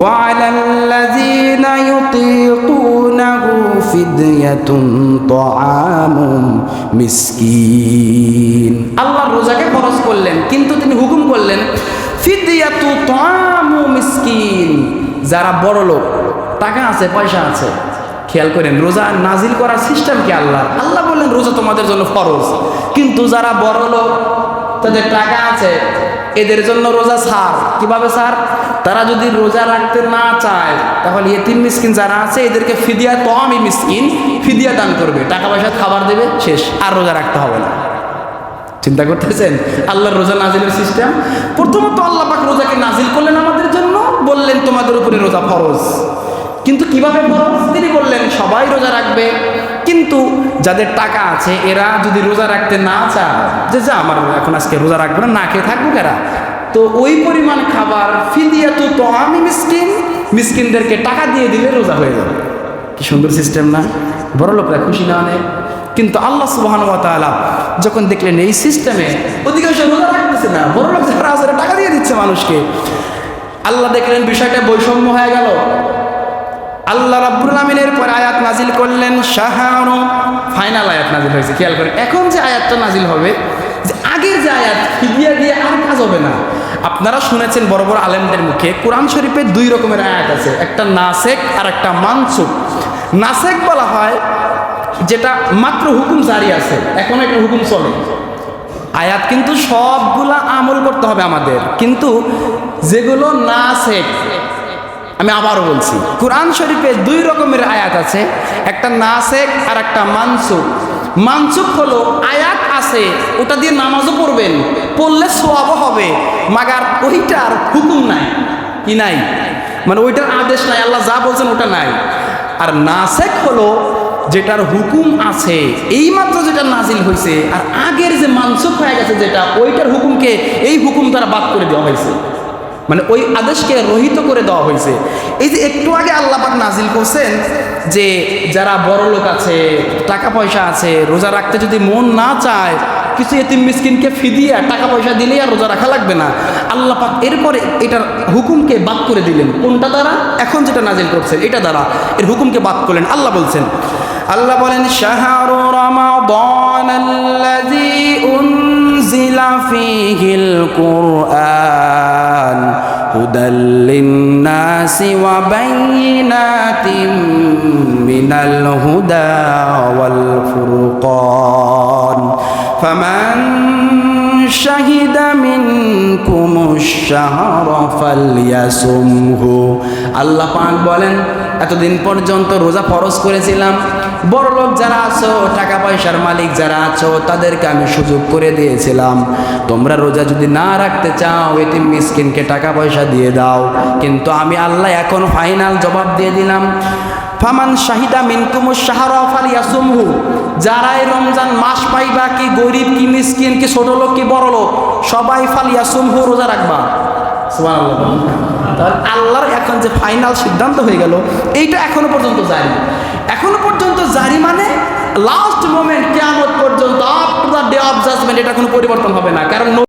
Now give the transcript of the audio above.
وعلى الذين يطيقونه فدية طعام مسكين আল্লাহ রোজাকে খরচ করলেন কিন্তু তিনি হুকুম করলেন ফিদিয়াতু তামু মিসকিন যারা বড় লোক টাকা আছে পয়সা আছে খেয়াল করেন রোজা নাজিল করার সিস্টেম কি আল্লাহ আল্লাহ বললেন রোজা তোমাদের জন্য ফরজ কিন্তু যারা বড় লোক তাদের টাকা আছে এদের জন্য রোজা ছাড় কীভাবে ছাড় তারা যদি রোজা রাখতে না চায়, তাহলে এতিম মিসকিন যারা আছে, এদেরকে ফিদিয়া তো আমি মিসকিন ফিদিয়া দান করবে। টাকা পয়সা খাবার দেবে, শেষ। আর রোজা রাখতে হবে না। চিন্তা করতেছেন? আল্লাহর রোজা নাজিলের সিস্টেম? প্রথমত আল্লাহ পাক রোজাকে নাজিল করলেন আমাদের জন্য, বললেন, তোমাদের উপরে রোজা ফরজ। কিন্তু কীভাবে ফরজ? তিনি বললেন, সবাই রোজা রাখবে। কিন্তু যাদের টাকা আছে, এরা যদি রোজা রাখতে না চায়, যে যা, আমার এখন আজকে রোজা রাখব না না খেয়ে থাকব কেরা? তো ওই পরিমাণ খাবার ফিদিয়া তো তো আমি মিসকিন, মিসকিনদেরকে টাকা দিয়ে দিলে রোজা হয়ে যাবে। কি সুন্দর সিস্টেম না? বড় লোকরা খুশি না অনেক। কিন্তু আল্লাহ সুবাহান তাআলা যখন দেখলেন এই সিস্টেমে, অধিকাংশ রোজা রাখতেছে না। বড় লোক যারা আছে টাকা দিয়ে দিচ্ছে মানুষকে। আল্লাহ দেখলেন বিষয়টা বৈষম্য হয়ে গেল। আল্লাহ রাব্বুল আমিনের পর আয়াত নাজিল করলেন, শাহানু। ফাইনাল আয়াত নাজিল হয়েছে, খেয়াল করেন। এখন যে আয়াতটা নাজিল হবে, যে আগের যে আয়াত ফিদিয়া দিয়ে আর কাজ হবে না। আপনারা শুনেছেন বড় বড় আলেমদের মুখে, কোরআন শরীফে দুই রকমের আয়াত আছে, একটা নাসেক আর একটা মানসুক নাসেক বলা হয়, যেটা মাত্র হুকুম জারি আছে, এখন একটা হুকুম চলে। আয়াত কিন্তু সবগুলা আমল করতে হবে আমাদের, কিন্তু যেগুলো নাসেক আমি আবারও বলছি, কোরআন শরীফে দুই রকমের আয়াত আছে, একটা নাসেক আর একটা মানসুক মানসুক হলো আয়াত আছে, ওটা দিয়ে নামাজও পড়বেন, পড়লে সোয়াবও হবে, মাগার ওইটার হুকুম নাই, কি নাই? মানে ওইটার আদেশ নাই, আল্লাহ যা বলছেন ওটা নাই। আর নাসেক হলো যেটার হুকুম আছে, এইমাত্র যেটা নাজিল হয়েছে আর আগের যে মানসুক হয়ে গেছে যেটা, ওইটার হুকুমকে, এই হুকুম দ্বারা বাদ করে দেওয়া হয়েছে। মানে ওই আদেশকে রহিত করে দেওয়া হয়েছে। এই যে একটু আগে আল্লাপাক নাজিল করছেন যে যারা বড় লোক আছে, টাকা পয়সা আছে, রোজা রাখতে যদি মন না চায়, কিছু এতিম মিসকিনকে ফিদিয়ে টাকা পয়সা দিলেই আর রোজা রাখা লাগবে না। আল্লাহ পাক এরপরে এটার হুকুমকে বাদ করে দিলেন। কোনটা দ্বারা? এখন যেটা নাজিল করছেন, এটা দ্বারা। এর হুকুমকে বাদ করলেন। আল্লাহ বলছেন, আল্লাহ বলেন, শাহরু রমাদান কুরআন হুদাল লিন-নাসি ওয়া বাইয়িনাতিন মিনাল হুদা ওয়াল ফুরকান ফামান শাহিদা মিনকুমুশ শাহরা ফালইয়াসুমহু আল্লাহ পাক বলেন এতদিন পর্যন্ত রোজা ফরজ করেছিলাম। বড় লোক যারা আছো, টাকা পয়সার মালিক যারা আছো, তাদেরকে আমি সুযোগ করে দিয়েছিলাম। তোমরা রোজা যদি না রাখতে চাও এটি মিসকিনকে টাকা পয়সা দিয়ে দাও। কিন্তু আমি আল্লাহ এখন ফাইনাল জবাব দিয়ে দিলাম। ফামান শাহিদা মিনকুমু শাহরা ফালিয়াসুমহু। যারাই রমজান মাস পাইবা কি গরিব, কি মিসকিন, কি ছোট লোক, কি বড় লোক, সবাই ফালিয়াসুমহু রোজা রাখবা। সুবহানাল্লাহ। তাহলে আল্লাহর এখন যে ফাইনাল সিদ্ধান্ত হয়ে গেল, এইটা এখনও পর্যন্ত জারি। এখনও পর্যন্ত জারি মানে লাস্ট মোমেন্ট কেমন পর্যন্ত আপ ডে অফ জাজমেন্ট এটা কোনো পরিবর্তন হবে না। কারণ